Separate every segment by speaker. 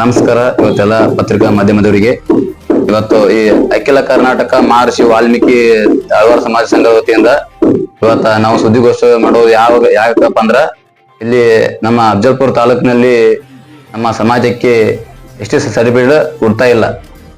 Speaker 1: ನಮಸ್ಕಾರ, ಇವತ್ತೆಲ್ಲ ಪತ್ರಿಕಾ ಮಾಧ್ಯಮದವರಿಗೆ. ಇವತ್ತು ಈ ಅಖಿಲ ಕರ್ನಾಟಕ ಮಹರ್ಷಿ ವಾಲ್ಮೀಕಿ ಆಳ್ವಾರ ಸಮಾಜ ಸಂಘದ ವತಿಯಿಂದ ಇವತ್ತ ನಾವು ಸುದ್ದಿಗೋಷ್ಠಿ ಮಾಡೋದು ಯಾವಾಗ, ಯಾಕಪ್ಪ ಅಂದ್ರ ಇಲ್ಲಿ ನಮ್ಮ ಅಫಜಲ್ಪುರ ತಾಲೂಕಿನಲ್ಲಿ ನಮ್ಮ ಸಮಾಜಕ್ಕೆ ಎಷ್ಟೇ ಸರ್ಟಿಫಿಕೇಟ್ ಕೊಡ್ತಾ ಇಲ್ಲ.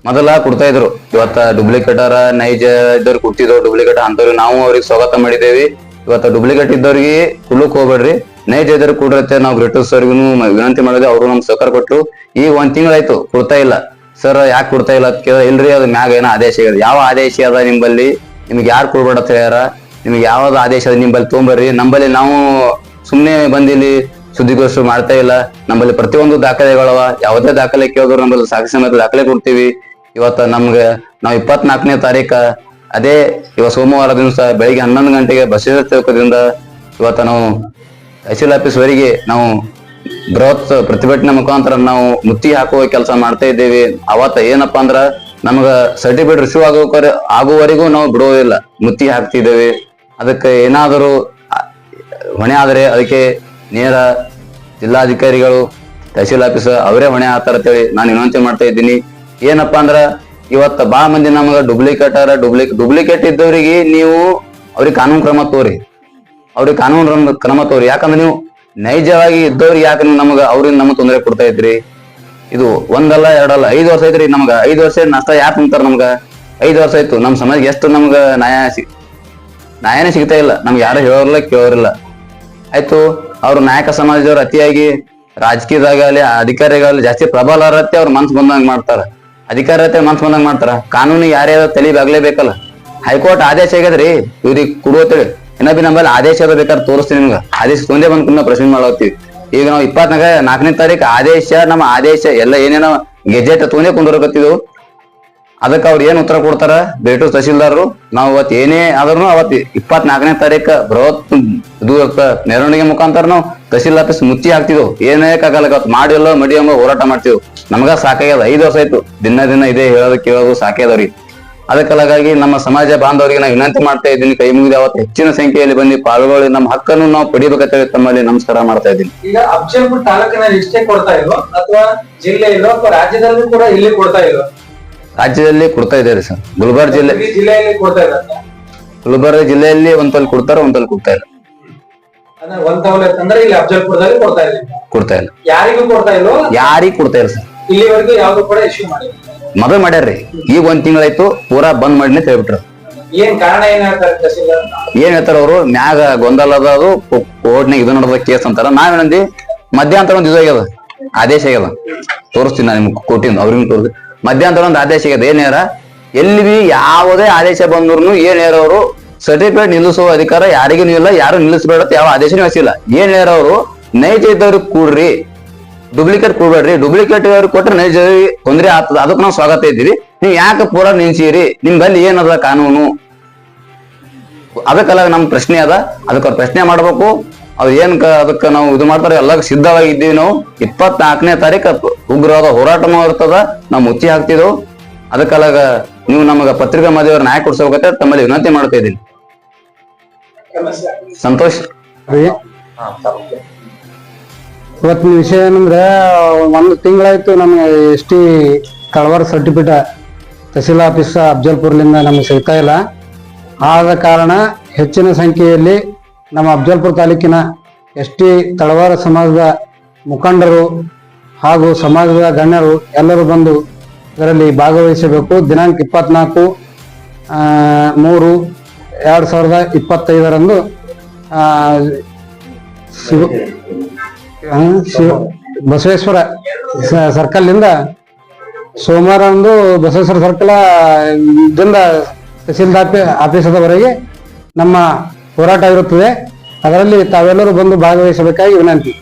Speaker 1: ಮೊದಲ ಕೊಡ್ತಾ ಇದ್ರು. ಇವತ್ತ ಡೂಪ್ಲಿಕೇಟರ ನೈಜ ಇದ್ದವ್ರು ಕೊಟ್ಟಿದ್ರು ಡೂಪ್ಲಿಕೇಟ್ ಅಂತವ್ರಿಗೆ ನಾವು ಅವ್ರಿಗೆ ಸ್ವಾಗತ ಮಾಡಿದ್ದೇವೆ. ಇವತ್ತ ಡೂಪ್ಲಿಕೇಟ್ ಇದ್ದವ್ರಿಗೆ ಕುಲಕ್ ಹೋಗ್ಬೇಡ್ರಿ. ನೈಜ ಇದ್ರೆ ಕೂಡಿರುತ್ತೆ. ನಾವು ಬ್ರಿಟಿಷ್ ಸರ್ಗೂ ವಿನಂತಿ ಮಾಡಿದ್ರೆ ಅವರು ನಮ್ಗೆ ಸಹಕಾರ ಕೊಟ್ಟರು ಈಗ ಒಂದ್ ತಿಂಗಳಾಯ್ತು, ಕೊಡ್ತಾ ಇಲ್ಲ. ಸರ್ ಯಾಕೆ ಕೊಡ್ತಾ ಇಲ್ಲ ಅಂತ ಇಲ್ರಿ, ಅದು ಮ್ಯಾಗ ಏನೋ ಆದೇಶ ಇದೆ. ಯಾವ ಆದೇಶ ಅದ ನಿಂಬಲ್ಲಿ ನಿಮ್ಗೆ ಯಾರು ಕೊಡ್ಬೇಡ ಹೇಳ್ಯಾರ? ನಿಮ್ಗೆ ಯಾವ್ದು ಆದೇಶ ಅದ ನಿಂಬಲ್ಲಿ ತೊಗೊಂಬರ್ರಿ. ನಂಬಲ್ಲಿ ನಾವು ಸುಮ್ಮನೆ ಬಂದಿಲ್ಲಿ ಸುದ್ದಿಗೋಷ್ಠಿ ಮಾಡ್ತಾ ಇಲ್ಲ. ನಮ್ಮಲ್ಲಿ ಪ್ರತಿಯೊಂದು ದಾಖಲೆಗಳವ. ಯಾವುದೇ ದಾಖಲೆ ಕೇಳಿದ್ರು ನಮ್ಮಲ್ಲಿ ಸಾಕ್ಷಿ ಸಮೇತ ದಾಖಲೆ ಕೊಡ್ತೀವಿ. ಇವತ್ತ ನಮ್ಗೆ ನಾವು ಇಪ್ಪತ್ನಾಲ್ಕನೇ ತಾರೀಕ, ಅದೇ ಇವತ್ತು ಸೋಮವಾರ ದಿವಸ ಬೆಳಿಗ್ಗೆ ಹನ್ನೊಂದು ಗಂಟೆಗೆ ಬಸವೇಶ್ವರ ಚೌಕದಿಂದ ಇವತ್ತ ನಾವು ತಹಸೀಲ್ ಆಫೀಸ್ ವರೆಗೆ ನಾವು ಬೃಹತ್ ಪ್ರತಿಭಟನೆ ಮುಖಾಂತರ ನಾವು ಮುತ್ತಿ ಹಾಕುವ ಕೆಲಸ ಮಾಡ್ತಾ ಇದ್ದೇವೆ. ಅವತ್ತ ಏನಪ್ಪಾ ಅಂದ್ರ ನಮಗ ಸರ್ಟಿಫಿಕೇಟ್ ಇಶ್ಯೂ ಆಗುವ ಆಗುವವರೆಗೂ ನಾವು ಬಿಡುವುದಿಲ್ಲ ಮುತ್ತಿ ಹಾಕ್ತಿದ್ದೇವೆ. ಅದಕ್ಕೆ ಏನಾದರೂ ಹೊಣೆ ಆದರೆ ಅದಕ್ಕೆ ನೇರ ಜಿಲ್ಲಾಧಿಕಾರಿಗಳು, ತಹಸೀಲ್ ಆಫೀಸ್ ಅವರೇ ಹೊಣೆ ಹಾಕ್ತಾರ ಅಂತೇಳಿ ನಾನು ವಿನಂತಿ ಮಾಡ್ತಾ ಇದ್ದೀನಿ. ಏನಪ್ಪಾ ಅಂದ್ರ ಇವತ್ತ ಬಾ ಮಂದಿ ನಮಗ ಡೂಪ್ಲಿಕೇಟ್ ಡೂಪ್ಲಿಕ್ ಡೂಪ್ಲಿಕೇಟ್ ಇದ್ದವರಿಗೆ ನೀವು ಅವ್ರಿಗೆ ಕಾನೂನು ಕ್ರಮ ತೋರಿ. ಅವ್ರಿಗೆ ಕಾನೂನು ಕ್ರಮ ತೋರಿ. ಯಾಕಂದ್ರೆ ನೀವು ನೈಜವಾಗಿ ಇದ್ದವ್ರಿಗೆ ಯಾಕೆ ನೀವು ನಮಗ ಅವ್ರಿಂದ ನಮಗೆ ತೊಂದರೆ ಕೊಡ್ತಾ ಇದ್ರಿ ಇದು ಒಂದಲ್ಲ, ಎರಡಲ್ಲ, ಐದು ವರ್ಷ ಐತ್ರಿ ನಮ್ಗೆ. ಐದು ವರ್ಷ ನಷ್ಟ ಯಾಕೆ ಅಂತಾರ ನಮ್ಗೆ? ಐದು ವರ್ಷ ಆಯ್ತು. ನಮ್ಮ ಸಮಾಜಕ್ಕೆ ಎಷ್ಟು ನಮ್ಗೆ ನ್ಯಾಯ ಸಿ, ನ್ಯಾಯನೇ ಸಿಗ್ತಾ ಇಲ್ಲ. ನಮ್ಗೆ ಯಾರು ಹೇಳೋರಿಲ್ಲ, ಕೇಳೋರಿಲ್ಲ. ಆಯ್ತು, ಅವ್ರು ನಾಯಕ ಸಮಾಜದವ್ರು ಅತಿಯಾಗಿ ರಾಜಕೀಯದಾಗಲಿ ಅಧಿಕಾರಿಗಾಗಲಿ, ಜಾಸ್ತಿ ಪ್ರಬಲರತ್ತೆ ಅವ್ರ ಮನ್ಸ್ ಬಂದಂಗೆ ಮಾಡ್ತಾರ. ಅಧಿಕಾರತೆ ಮನ್ಸ್ ಬಂದಂಗೆ ಮಾಡ್ತಾರ. ಕಾನೂನು ಯಾರ್ಯಾರ ತಲೆ ಬಾಗ್ಲೇಬೇಕಲ್ಲ ಹೈಕೋರ್ಟ್ ಆದೇಶ ಆಗ್ಯದ್ರಿ. ಇವ್ರಿಗೆ ಕೊಡುವತ್ತೇಳಿ ಇನ್ನ ಬಿ ನಮ್ಮಲ್ಲಿ ಆದೇಶ ಅದ ಬೇಕಾದ್ರೆ ತೋರಿಸ್ತೀನಿ ನಿಮ್ಗೆ. ಆದೇಶ ತೊಂದೇ ಬಂದ್ ನಾವು ಪ್ರಶ್ನೆ ಮಾಡತ್ತೀವಿ ಈಗ ನಾವು ಇಪ್ಪತ್ನಾಲ್ಕ ನಾಲ್ಕನೇ ತಾರೀಕು ಆದೇಶ, ನಮ್ಮ ಆದೇಶ ಎಲ್ಲ ಏನೇನೋ ಗೆಜೆಟ್ ತೊಂದೇ ಕುಂದಿರಕತ್ತಿದ್ವು ಅದಕ್ಕೆ ಅವ್ರು ಏನ್ ಉತ್ತರ ಕೊಡ್ತಾರ? ಬೇಟು ತಹಸೀಲ್ದಾರರು ನಾವು ಅವತ್ತು ಏನೇ ಆದ್ರೂ ಅವತ್ತು ಇಪ್ಪತ್ನಾಲ್ಕನೇ ತಾರೀಕು ಬೃಹತ್ ಇರ್ತ ಮೆರವಣಿಗೆ ಮುಖಾಂತರ ನಾವು ತಹಸೀಲ್ ಆಫೀಸ್ ಮುಚ್ಚಿ ಹಾಕ್ತಿದ್ವು. ಏನೇ ಆಗಲ್ಲ ಅವತ್ತು ಮಾಡಿಲ್ಲ, ಮಡಿ ಎಂಬ ಹೋರಾಟ ಮಾಡ್ತಿದ್ವು. ನಮ್ಗ ಸಾಕಾಗ್ಯದ. ಐದು ವರ್ಷ ಆಯ್ತು. ದಿನ ದಿನ ಇದೇ ಹೇಳೋದು ಕೇಳೋದು ಸಾಕಾಗ್ಯದವ್ರಿಗೆ ಅದಕ್ಕಾಗಿ ನಮ್ಮ ಸಮಾಜ ಬಾಂಧವರಿಗೆ ನಾನು ವಿನಂತಿ ಮಾಡ್ತಾ ಇದ್ದೀನಿ. ಕೈ ಮುಗಿದ ಅವತ್ತು ಹೆಚ್ಚಿನ ಸಂಖ್ಯೆಯಲ್ಲಿ ಬಂದು ಪಾಲ್ಗೊಳ್ಳಿ ನಮ್ಮ ಹಕ್ಕನ್ನು ನಾವು ಪಡಿಬೇಕಂತ ತಮ್ಮಲ್ಲಿ ನಮಸ್ಕಾರ ಮಾಡ್ತಾ ಇದ್ದೀನಿ.
Speaker 2: ಈಗ ಅಫಜಲ್ಪುರ್ ತಾಲೂಕಿನಲ್ಲಿ ಇಷ್ಟೇ ಕೊಡ್ತಾ ಇಲ್ವೋ ಅಥವಾ ಜಿಲ್ಲೆಯಲ್ಲೋ ಅಥವಾ ರಾಜ್ಯದಲ್ಲೂ ಕೂಡ ಇಲ್ಲಿ ಕೊಡ್ತಾ ಇಲ್ವೋ?
Speaker 1: ರಾಜ್ಯದಲ್ಲಿ ಕೊಡ್ತಾ ಇದ್ದಾರೆ ಸರ್. ಗುಲ್ಬರ್ಗ ಜಿಲ್ಲೆ
Speaker 2: ಜಿಲ್ಲೆಯಲ್ಲಿ ಕೊಡ್ತಾ ಇದ್ದಾರೆ
Speaker 1: ಗುಲ್ಬರ್ಗ ಜಿಲ್ಲೆಯಲ್ಲಿ ಒಂದಲ್ಲಿ ಕೊಡ್ತಾರೆ ಒಂದಲ್ಲಿ ಕೊಡ್ತಾ ಇಲ್ಲ.
Speaker 2: ಒಂದ್ ಇಲ್ಲಿ ಅಫಜಲ್ಪುರದಲ್ಲಿ ಕೊಡ್ತಾ ಇಲ್ಲ.
Speaker 1: ಕೊಡ್ತಾ ಇಲ್ಲ.
Speaker 2: ಯಾರಿಗೂ ಕೊಡ್ತಾ ಇಲ್ವೋ?
Speaker 1: ಯಾರಿಗ್ ಕೊಡ್ತಾ ಇಲ್ಲ ಸರ್.
Speaker 2: ಇಲ್ಲಿವರೆಗೂ ಯಾವ್ದು ಕೂಡ ಇಶ್ಯೂ ಮಾಡಿಲ್ಲ.
Speaker 1: ಮೊದಲು ಮಾಡ್ಯಾರ್ರಿ. ಈಗ ಒಂದ್ ತಿಂಗಳಾಯ್ತು ಪೂರಾ ಬಂದ್ ಮಾಡಿ ಅಂತ ಹೇಳ್ಬಿಟ್ರು.
Speaker 2: ಏನ್ ಕಾರಣ ಏನ್ ಹೇಳ್ತಾರೆ ತಹಸೀಲ್ದಾರ್
Speaker 1: ಏನ್ ಹೇಳ್ತಾರ ಅವರು? ಮ್ಯಾಗ ಗೊಂದಲ ಅದ ಅದು ಕೋರ್ಟ್ನಾಗ ಇದು ನಡೆದ ಕೇಸ್ ಅಂತಾರ. ನಾವೇನಂದಿ ಮಧ್ಯಾಂತರ ಒಂದ್ ಇದು ಆಗ್ಯದ ಆದೇಶ ಆಗ್ಯದ. ತೋರಿಸ್ತೀನಿ ನಾನು ನಿಮ್ಗೆ ಕೊಟ್ಟಿನ ಅವ್ರಿಗೆ ತೋರಿಸ್ ಮಧ್ಯಾಂತರ ಒಂದ್ ಆದೇಶ ಆಗ್ಯದ. ಏನೇರ ಎಲ್ಲಿ ಬಿ ಯಾವುದೇ ಆದೇಶ ಬಂದ್ರು ಏನ್ ಹೇಳ್ಯಾರ ಅವರು? ಸರ್ಟಿಫಿಕೇಟ್ ನಿಲ್ಲಿಸುವ ಅಧಿಕಾರ ಯಾರಿಗೂ ಇಲ್ಲ ಯಾರು ನಿಲ್ಲಿಸಬೇಡ ಯಾವ ಆದೇಶನೂ ಹಸಿಲ್ಲ ಏನ್ ಹೇಳ್ಯಾರ ಅವರು? ನೈಜ ಇದ್ದವ್ರಿಗೆ ಕೂಡ್ರಿ. ಡೂಪ್ಲಿಕೇಟ್ ಕೊಡ್ಬೇಡ್ರಿ ಡೂಪ್ಲಿಕೇಟ್ ಕೊಟ್ರೆ ನೈಜ ತೊಂದರೆ ಆಗ್ತದ. ಅದಕ್ಕೆ ನಾವು ಸ್ವಾಗತ ಇದ್ದೀವಿ. ನೀವು ಯಾಕೆ ಪೂರಾ ನಿಲ್ಸಿರಿ ನಿಮ್ ಬಲ್ಲಿ ಏನದ ಕಾನೂನು? ಅದಕ್ಕೆಲ್ಲ ನಮ್ ಪ್ರಶ್ನೆ ಅದ. ಅದಕ್ಕೆ ಪ್ರಶ್ನೆ ಮಾಡ್ಬೇಕು. ಅವ್ರು ಏನ್ ಅದಕ್ಕೆ ನಾವು ಇದು ಮಾಡ್ತಾರೆ. ಎಲ್ಲ ಸಿದ್ಧವಾಗಿದ್ದೀವಿ ನಾವು. ಇಪ್ಪತ್ನಾಲ್ಕನೇ ತಾರೀಕು ಉಗ್ರವಾದ ಹೋರಾಟನೂ ಇರ್ತದ ನಾವು ಮುಚ್ಚಿ ಹಾಕ್ತಿದ್ದೆವು ಅದಕ್ಕೆಲ್ಲ ನೀವು ನಮಗ ಪತ್ರಿಕಾ ಮಾಧ್ಯಮ ನ್ಯಾಯ ಕೊಡ್ಸಬೇಕಂತ ತಮ್ಮಲ್ಲಿ ವಿನಂತಿ ಮಾಡ್ತಾ ಇದ್ದೀನಿ. ಸಂತೋಷ್.
Speaker 3: ಇವತ್ತಿನ ವಿಷಯ ಏನಂದ್ರೆ, ಒಂದು ತಿಂಗಳಾಯ್ತು ನಮಗೆ ಎಸ್ ಟಿ ಕಳವರ ಸರ್ಟಿಫಿಕೇಟ್ ತಹಸೀಲ್ ಆಫೀಸ್ ಅಫ್ಜಲ್ಪುರ್ಲಿಂದ ನಮಗೆ ಸಿಗ್ತಾ ಇಲ್ಲ. ಆದ ಕಾರಣ ಹೆಚ್ಚಿನ ಸಂಖ್ಯೆಯಲ್ಲಿ ನಮ್ಮ ಅಬ್ಜಲ್ಪುರ್ ತಾಲೂಕಿನ ಎಸ್ ಟಿ ತಳವಾರ ಸಮಾಜದ ಮುಖಂಡರು ಹಾಗೂ ಸಮಾಜದ ಗಣ್ಯರು ಎಲ್ಲರೂ ಬಂದು ಇದರಲ್ಲಿ ಭಾಗವಹಿಸಬೇಕು. ದಿನಾಂಕ ಇಪ್ಪತ್ನಾಲ್ಕು ಮೂರು, ಎರಡು ಸಾವಿರದ ಇಪ್ಪತ್ತೈದರಂದು ಬಸವೇಶ್ವರ ಸರ್ಕಲ್ ಇಂದ ಸೋಮವಾರ ಒಂದು ಬಸವೇಶ್ವರ ಸರ್ಕಲ್ ದಿಂದ ತಹಸೀಲ್ದಾರ್ ಆಫೀಸದವರೆಗೆ ನಮ್ಮ ಹೋರಾಟ ಇರುತ್ತದೆ. ಅದರಲ್ಲಿ ತಾವೆಲ್ಲರೂ ಬಂದು ಭಾಗವಹಿಸಬೇಕಾಗಿ ವಿನಂತಿ.